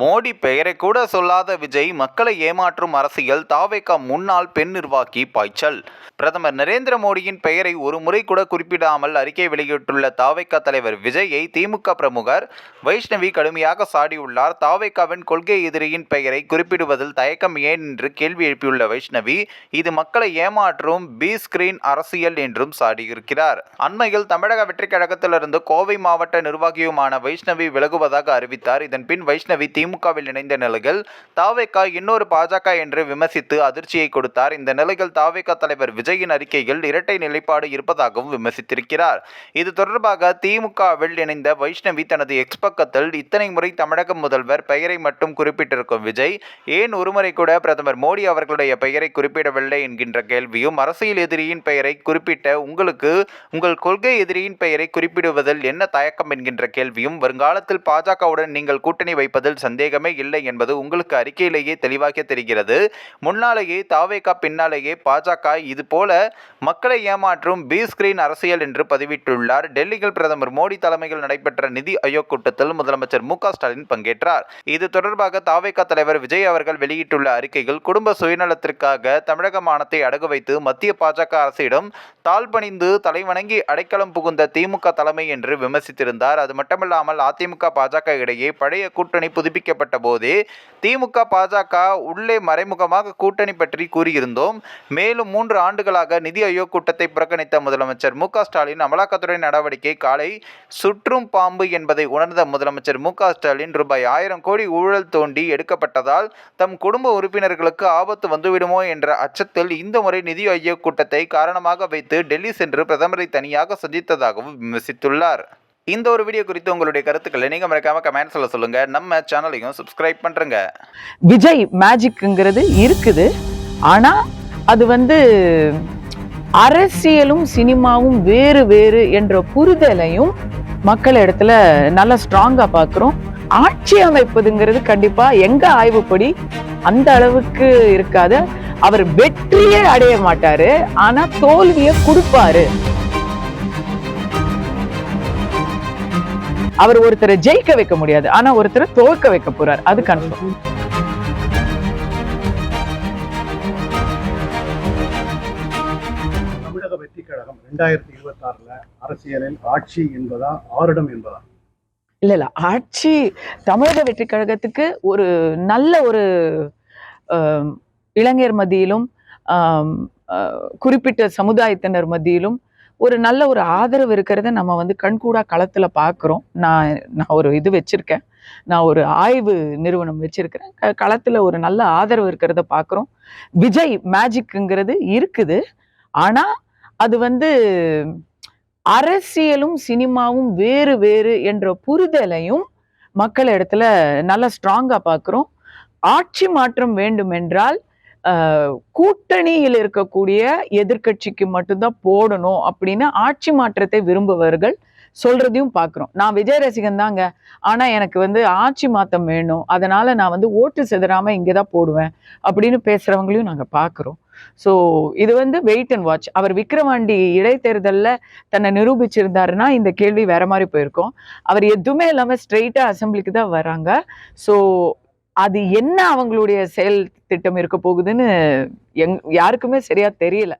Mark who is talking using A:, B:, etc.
A: மோடி பெயரை கூட சொல்லாத விஜய் மக்களை ஏமாற்றும் அரசியல் தாவேகா முன்னாள் பெண் நிர்வாகி பாய்ச்சல். பிரதமர் நரேந்திர மோடியின் பெயரை ஒரு முறை கூட குறிப்பிடாமல் அறிக்கை வெளியிட்டுள்ள தாவேகா தலைவர் விஜயை திமுக பிரமுகர் வைஷ்ணவி கடுமையாக சாடியுள்ளார். தாவேகாவின் கொள்கை எதிரியின் பெயரை குறிப்பிடுவதில் தயக்கம் ஏன் என்று கேள்வி எழுப்பியுள்ள வைஷ்ணவி இது மக்களை ஏமாற்றும் பி ஸ்கிரீன் அரசியல் என்றும் சாடியிருக்கிறார். அண்மையில் தமிழக வெற்றிக் கழகத்திலிருந்து கோவை மாவட்ட நிர்வாகியுமான வைஷ்ணவி விலகுவதாக அறிவித்தார். இதன் பின் வைஷ்ணவி திமுகவில் இணைந்த நிலையில் தாவேக்கா இன்னொரு பாஜக என்று விமர்சித்து அதிர்ச்சியை கொடுத்தார். இந்த நிலையில் தாவேகா தலைவர் விஜயின் அறிக்கையில் இரட்டை நிலைப்பாடு இருப்பதாகவும் விமர்சித்திருக்கிறார். இது தொடர்பாக திமுகவில் இணைந்த வைஷ்ணவி தனது எக்ஸ் பக்கத்தில் இத்தனை முறை தமிழக முதல்வர் பெயரை மட்டும் குறிப்பிட்டிருக்கும் விஜய் ஏன் ஒருமுறை கூட பிரதமர் மோடி அவர்களுடைய பெயரை குறிப்பிடவில்லை என்கின்ற கேள்வியும் அரசியல் எதிரியின் பெயரை குறிப்பிட்ட உங்களுக்கு உங்கள் கொள்கை எதிரியின் பெயரை குறிப்பிடுவதில் என்ன தயக்கம் என்கின்ற கேள்வியும் வருங்காலத்தில் பாஜகவுடன் நீங்கள் கூட்டணி வைப்பதில் சந்தேகமே இல்லை என்பது உங்களுக்கு அறிக்கையிலேயே தெளிவாக தெரிகிறது. முன்னாலேயே தாவேகா பின்னாலேயே பாஜக இது போல மக்களை ஏமாற்றும் பி ஸ்கிரீன் அரசியல் என்று பதிவிட்டுள்ளார். டெல்லியில் பிரதமர் மோடி தலைமையில் நடைபெற்ற நிதி ஆயோக் கூட்டத்தில் முதலமைச்சர் மு ஸ்டாலின் பங்கேற்றார். இது தொடர்பாக தாவேகா தலைவர் விஜய் அவர்கள் வெளியிட்டுள்ள அறிக்கையில் குடும்ப சுயநலத்திற்காக தமிழக மானத்தை அடகு வைத்து மத்திய பாஜக அரசிடம் தாழ்பணிந்து தலைவணங்கி அடைக்கலம் புகுந்த திமுக தலைமை என்று விமர்சித்திருந்தார். அது மட்டுமல்லாமல் அதிமுக பாஜக இடையே பழைய கூட்டணி புதுப்பிக்கப்பட்ட போதே திமுக பாஜக உள்ளே மறைமுகமாக கூட்டணி பற்றி கூறியிருந்தோம். மேலும் மூன்று ஆண்டுகளாக நிதி ஆயோக் கூட்டத்தை புறக்கணித்த முதலமைச்சர் மு ஸ்டாலின் அமலாக்கத்துறை நடவடிக்கை காலை சுற்றும் பாம்பு என்பதை உணர்ந்த முதலமைச்சர் மு ஸ்டாலின் ரூபாய் ஆயிரம் கோடி ஊழல் தோண்டி எடுக்கப்பட்டதால் தம் குடும்ப உறுப்பினர்களுக்கு ஆபத்து வந்துவிடுமோ என்ற அச்சத்தில் இந்த முறை நிதி ஆயோக் கூட்டத்தை காரணமாக வைத்து டெல்லி சென்று பிரதமரை தனியாக சந்தித்ததாகவும் விமர்சித்துள்ளார். இந்த ஒரு வீடியோ குறித்து உங்களுடைய கருத்துக்களை நீங்க மறக்காம கமெண்ட்ஸ்ல சொல்லுங்க. நம்ம சேனலையும் சப்ஸ்கிரைப் பண்றங்க.
B: விஜய் மேஜிக்ங்கிறது இருக்குது. ஆனா அது வந்து அரசியலும் சினிமாவும் வேறு வேறு என்ற புரிதலையும் மக்கள் இடத்துல நல்லா ஸ்ட்ராங்கா பார்க்குறோம். ஆட்சி அமைப்பதுங்கிறது கண்டிப்பா எங்க ஆய்வுப்படி அந்த அளவுக்கு இருக்காது. அவர் வெற்றியே அடைய மாட்டாரு ஆனா தோல்வியை கொடுப்பாரு. அவர் ஒருத்தரை ஜெயிக்க வைக்க முடியாது ஆனா ஒருத்தரை தோற்க வைக்க போறார். அது கன்ஃபார்ம்
C: தமிழக வெற்றி கழகம் ரெண்டாயிரத்தி இருபத்தி ஆறுல அரசியலில் ஆட்சி என்பதா ஆரிடம் என்பதா?
B: இல்ல இல்ல. ஆட்சி தமிழக வெற்றி கழகத்துக்கு ஒரு நல்ல ஒரு இளைஞர் மத்தியிலும் குறிப்பிட்ட சமுதாயத்தினர் மத்தியிலும் ஒரு நல்ல ஒரு ஆதரவு இருக்கிறத நம்ம வந்து கண்கூடா களத்தில் பார்க்குறோம் நான் நான் ஒரு இது வச்சுருக்கேன். நான் ஒரு ஆய்வு நிறுவனம் வச்சிருக்கிறேன். க- களத்தில் ஒரு நல்ல ஆதரவு இருக்கிறத பார்க்குறோம் விஜய் மேஜிக்குங்கிறது இருக்குது. ஆனால் அது வந்து அரசியலும் சினிமாவும் வேறு வேறு என்ற புரிதலையும் மக்கள் இடத்துல நல்லா ஸ்ட்ராங்காக பார்க்குறோம். ஆட்சி மாற்றம் வேண்டும் என்றால் கூட்டணியில் இருக்கக்கூடிய எதிர்க்கட்சிக்கு மட்டும்தான் போடணும் அப்படின்னு ஆட்சி மாற்றத்தை விரும்புபவர்கள் சொல்றதையும் பார்க்குறோம். நான் விஜய் ரசிகன் தாங்க. ஆனால் எனக்கு வந்து ஆட்சி மாற்றம் வேணும். அதனால நான் வந்து ஓட்டு செதறாம இங்கே தான் போடுவேன் அப்படின்னு பேசுகிறவங்களையும் நாங்கள் பார்க்குறோம். ஸோ இது வந்து வெயிட் அண்ட் வாட்ச் அவர் விக்ரவாண்டி இடைத்தேர்தல்ல தன்னை நிரூபிச்சிருந்தாருன்னா இந்த கேள்வி வேற மாதிரி போயிருக்கும். அவர் எதுவுமே இல்லாம ஸ்ட்ரெயிட்டா அசெம்பிளிக்கு தான் வராங்க. ஸோ அது என்ன அவங்களுடைய செயல் திட்டம் இருக்க போகுதுன்னு எங் யாருக்குமே சரியா தெரியல.